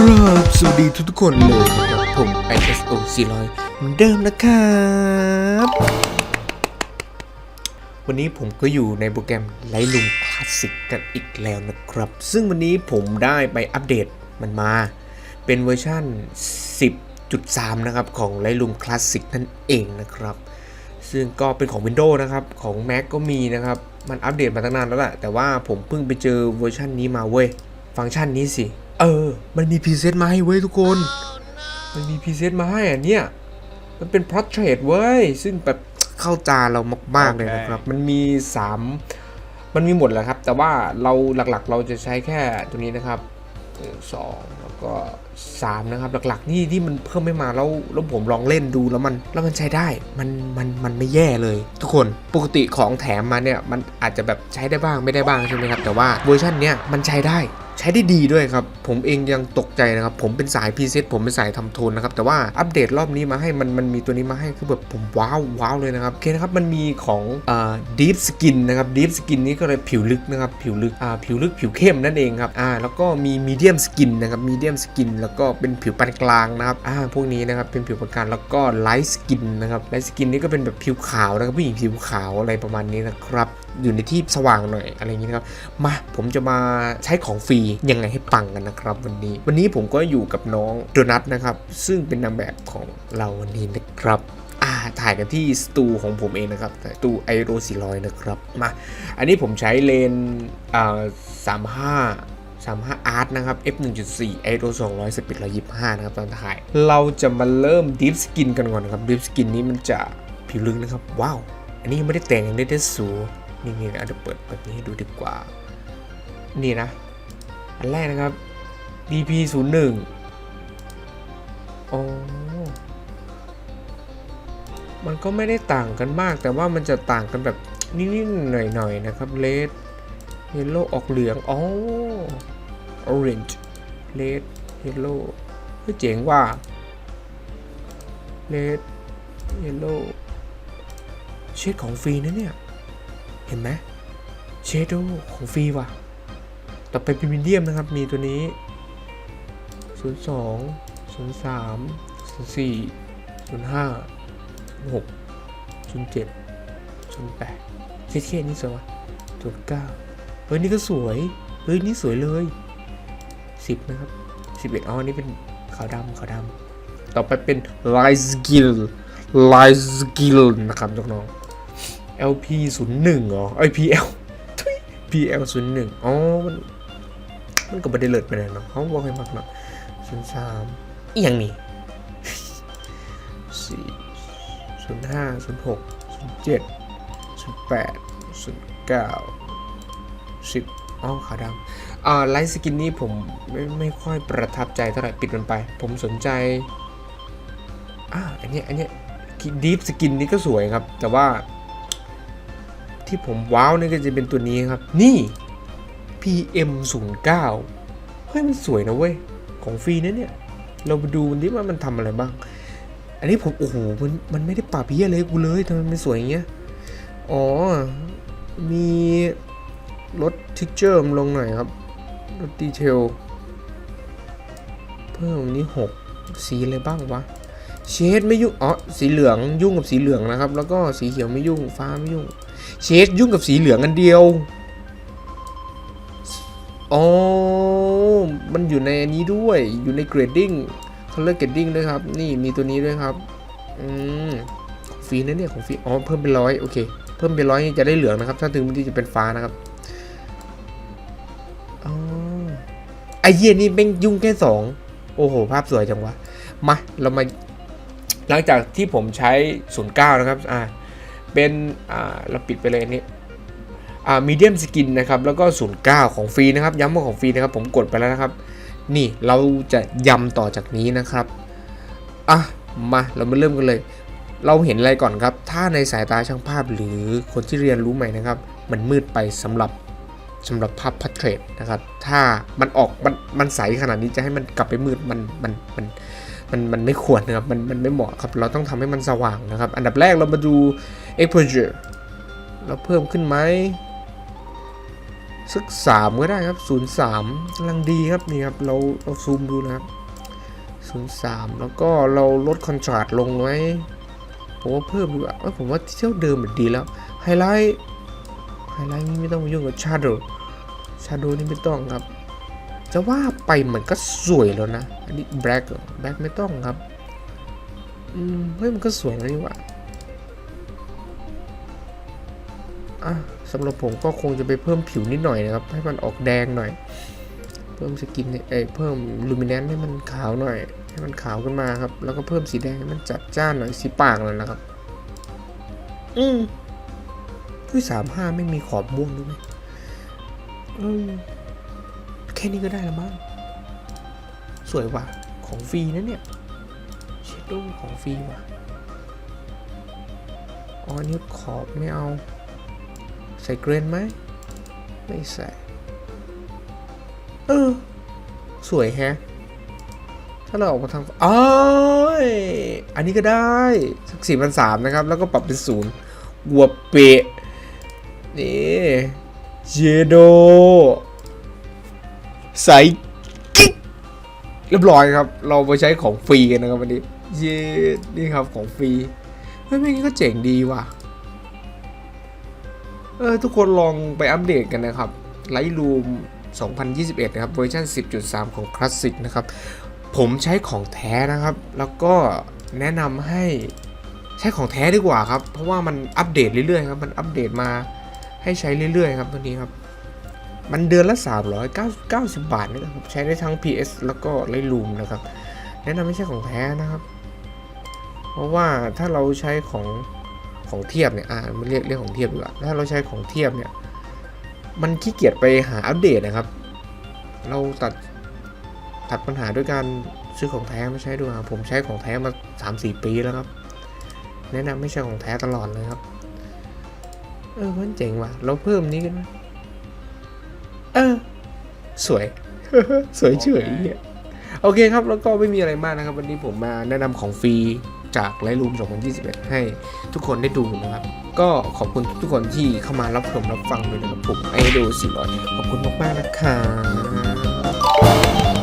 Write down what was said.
ครับสวัสดีทุกทุกๆคนเลยนะครับผม ISO 400เหมือนเดิมนะครับ วันนี้ผมก็อยู่ในโปรแกรม Lightroom Classic กันอีกแล้วนะครับ ซึ่งวันนี้ผมได้ไปอัปเดตมันมา เป็นเวอร์ชัน10.3 นะครับ ของ Lightroom Classic นั่นเองนะครับ ซึ่งก็เป็นของ Windows นะครับ ของ Mac ก็มีนะครับ มันอัปเดตมาตั้งนานแล้วแหละแต่ว่าผมเพิ่งไปเจอเวอร์ชันนี้มาเว้ย ฟังก์ชันนี้สิ เออ มันมีพรีเซตมาให้เว้ยทุกคน มันมีพรีเซตมาให้อะเนี่ย มันเป็น portrait เว้ย ซึ่งแบบเข้าตาเรามาก ๆ เลยนะครับ มันมี3มันมีหมดแหละครับ แต่ว่าเราหลักๆ เราจะใช้แค่ตัวนี้นะครับหนึ่งสองแล้วก็3นะครับหลักๆนี่ที่มันเพิ่มไม่มาแล้วแล้วผมลองเล่นดูแล้วมันแล้วมันใช้ได้มันมันมันไม่แย่เลย ทุกคนปกติของแถมมาเนี่ยมันอาจจะแบบใช้ได้บ้างไม่ได้บ้างใช่ไหมครับแต่ว่าเวอร์ชันเนี้ยมันใช้ได้ ใช้ได้ดีด้วยครับ ผมเองยังตกใจนะครับ ผมเป็นสายพีเซตผมเป็นสายทำโทนนะครับ แต่ว่าอัปเดตรอบนี้มาให้มันมันมีตัวนี้มาให้คือแบบผมว้าวว้าวเลยนะครับโอเคนะครับมันมีของอ่าดีฟสกินนะครับดีฟสกินนี้ก็เลยผิวลึกนะครับผิวลึกอ่าผิวลึกผิวเข้มนั่นเองครับอ่าแล้วก็มีมีเดียมสกินนะครับมีเดียมสกินแล้วก็เป็นผิวปานกลางนะครับอ่าพวกนี้นะครับเป็นผิวปานกลางแล้วก็ไลท์สกินนะครับไลท์สกินนี่ก็เป็นแบบผิวขาวนะครับผู้หญิงผิวขาวอะไรประมาณนี้นะครับ อยู่ในที่สว่างหน่อยอะไรอย่างนี้นะครับ มาผมจะมาใช้ของฟรียังไงให้ปังกันนะครับ วันนี้ วันนี้ผมก็อยู่กับน้องโดนัทนะครับ ซึ่งเป็นนางแบบของเราวันนี้นะครับอ่าถ่ายกันที่สตูของผมเองนะครับสตูไอโร400นะครับมาอันนี้ผมใช้เลนส์อ่า35 35 Art นะครับ f 1.4 i อ200สปีด125 นะครับตอนถ่าย เราจะมาเริ่ม Deep Skin กันก่อนนะครับ Deep Skin นี้มันจะผิวลึกนะครับ ว้าว อันนี้ยังไม่ได้แต่งยังได้ได้สู นี่นี่เอาเดี๋ยวเปิดแบบนี้ให้ดูดีกว่า นี่นะ อันแรกนะครับ BP 0 1อ๋อมันก็ไม่ได้ต่างกันมาก แต่ว่ามันจะต่างกันแบบนิดๆหน่อยๆนะครับเลดเยลโล่ออกเหลืองอ๋อ orange red yellow เฮ้ยเจ๋งว่า red yellow เชดของฟรีนะเนี่ย เห็นไหมเชโดของฟรีว่ะ ต่อไปเป็นมีเดียมนะครับ มีตัวนี้ 02 03 04 05 06 07 08เท่ๆนี่สวยว่ะ09เฮ้ยนี่ก็สวย เฮ้ยนี่สวยเลย 10 นะครับ 11อ๋อนี่เป็นขาวดำขาวดำต่อไปเป็น Light Skill Light Skill นะครับน้อง LP 0 1เหรอไอย PL ทุย PL 0 1อ๋อ มัน มันก็ไม่ได้เลิศไปไหนเนาะเขาบอกให้มากเนาะ0 3อีกอย่างนี้สี่ศูนย์ห้าศูนย์หกศูนย์เจ็ดศูนย์แปดศูนย์เก้าสิบอ๋อขาวดำอ่าไลท์สกินนี้ผมไม่ไม่ค่อยประทับใจเท่าไหร่ปิดมันไป ผมสนใจอ่าอันนี้อันนี้ดีฟสกินนี้ก็สวยครับ แต่ว่า ที่ผมว้าวนี่ก็จะเป็นตัวนี้ครับ นี่ PM 0 9เฮ้ยมันสวยนะเว้ย ของฟรีนะเนี่ย เราไปดูมันดิว่ามันทำอะไรบ้าง อันนี้ผมโอ้โหมันมันไม่ได้ปรับเพี้ยอะไรกูเลยทำไมมันสวยอย่างเงี้ย อ๋อ มีลดทิกเจอร์ลงหน่อยครับลดดีเทลเพิ่มนี้ 6 สีอะไรบ้างวะเชดไม่ยุ่งอ๋อสีเหลืองยุ่งกับสีเหลืองนะครับ แล้วก็สีเขียวไม่ยุ่งฟ้าไม่ยุ่ง เชดยุ่งกับสีเหลืองอันเดียว อ๋อ มันอยู่ในอันนี้ด้วย อยู่ในเกรดดิ้ง color grading ด้วยครับ นี่มีตัวนี้ด้วยครับ อืมของฟรีนะเนี่ยของฟรี อ๋อ เพิ่มเป็นร้อยโอเค เพิ่มเป็นร้อยจะได้เหลืองนะครับ ถ้าถึงมันที่จะเป็นฟ้านะครับอ๋อไอเยี่ยนี่เป็นยุ่งแค่สองโอ้โห ภาพสวยจังวะ มา เรามา หลังจากที่ผมใช้ 09 นะครับ อ่า เป็นเราปิดไปเลยอันนี้อ่มีเดียมสกินนะครับแล้วก็ 09 ของฟรีนะครับ ย้ำว่าของฟรีนะครับ ผมกดไปแล้วนะครับ นี่เราจะยำต่อจากนี้นะครับอะมาเรามาเริ่มกันเลย เราเห็นอะไรก่อนครับ ถ้าในสายตาช่างภาพหรือคนที่เรียนรู้ใหม่นะครับ มันมืดไปสำหรับสำหรับภาพพัทเทรดนะครับ ถ้ามันออกมันมันใสขนาดนี้จะให้มันกลับไปมืดมันมันมันมัน มันมันไม่ควรนะครับ มันมันไม่เหมาะครับ เราต้องทำให้มันสว่างนะครับ อันดับแรกเรามาดู exposure เราเพิ่มขึ้นไหมสักสามก็ได้ครับศูนย์สามกำลังดีครับนี่ครับ เราเราซูมดูนะครับศูนย์สามแล้วก็เราลดคอนทราสต์ลงไว้ผมว่าเพิ่มดีกว่าเอ้ยผมว่าเที่ยวเดิมมันดีแล้วไฮไลท์ไฮไลท์นี่ไม่ต้องมายุ่งกับชาโดว์ชาโดนี่ไม่ต้องครับ จะว่าไปมันก็สวยแล้วนะ อันนี้แบล็กแบล็กไม่ต้องครับ อืม เฮ้ย มันก็สวยแล้วนี่ว่าอะสำหรับผมก็คงจะไปเพิ่มผิวนิดหน่อยนะครับ ให้มันออกแดงหน่อย เพิ่มสกินเอ้ยเพิ่มลูมิเนนให้มันขาวหน่อย ให้มันขาวขึ้นมาครับ แล้วก็เพิ่มสีแดงให้มันจัดจ้านหน่อยสีปากเลยนะครับ อืมผู้สามห้าไม่มีขอบม่วงด้วยไหมอืม ค่นี้ก็ได้แล้วมั้ง สวยว่ะ ของฟรีนะเนี่ยเชดโดว์ของฟรีว่ะ อ๋อนนี้ขอบไม่เอา ใส่เกรนไหม ไม่ใส่ เออ สวยแฮะ ถ้าเราออกมาทางอ้อยอันนี้ก็ได้ สักสี่พันสามนะครับ แล้วก็ปรับเป็นศูนย์วัวเปะนี่เจโด ใส่กิ๊กเรียบร้อยครับ เราไปใช้ของฟรีกันนะครับวันนี้ เย้นี่ครับของฟรีเฮ้ยไม่งั้ก็เจ๋งดีว่ะ เออทุกคนลองไปอัปเดตกันนะครับ Lightroom 2021 นะครับเวอร์ชัน10.3 ของ Classic นะครับ ผมใช้ของแท้นะครับ แล้วก็แนะนำให้ใช้ของแท้ดีกว่าครับ เพราะว่ามันอัปเดตเรื่อยๆครับ มันอัปเดตมาให้ใช้เรื่อยๆครับตัวนี้ครับ มันเดือนละ 390 บาทนะครับใช้ได้ทั้ง PS แล้วก็ Lightroom นะครับ แนะนำไม่ใช่ของแท้นะครับ เพราะว่าถ้าเราใช้ของของเทียบเนี่ยอ่าไม่เรียกเรียกของเทียบดีกว่าถ้าเราใช้ของเทียบเนี่ยมันขี้เกียจไปหาอัปเดตนะครับ เราตัดตัดปัญหาด้วยการซื้อของแท้มาใช้ดูครับผมใช้ของแท้มา3-4 ปีแล้วครับ แนะนำไม่ใช่ของแท้ตลอดเลยครับเออมันเจ๋งว่ะ เราเพิ่มนี้กันไหม เออ สวย สวยเฉยเนี่ยโอเคครับ แล้วก็ไม่มีอะไรมากนะครับ วันนี้ผมมาแนะนำของฟรีจาก Lightroom 2021 ให้ทุกคนได้ดูนะครับ ก็ขอบคุณทุกคนที่เข้ามารับชมรับฟังด้วยนะครับผมไอดู400ขอบคุณมากๆนะครับ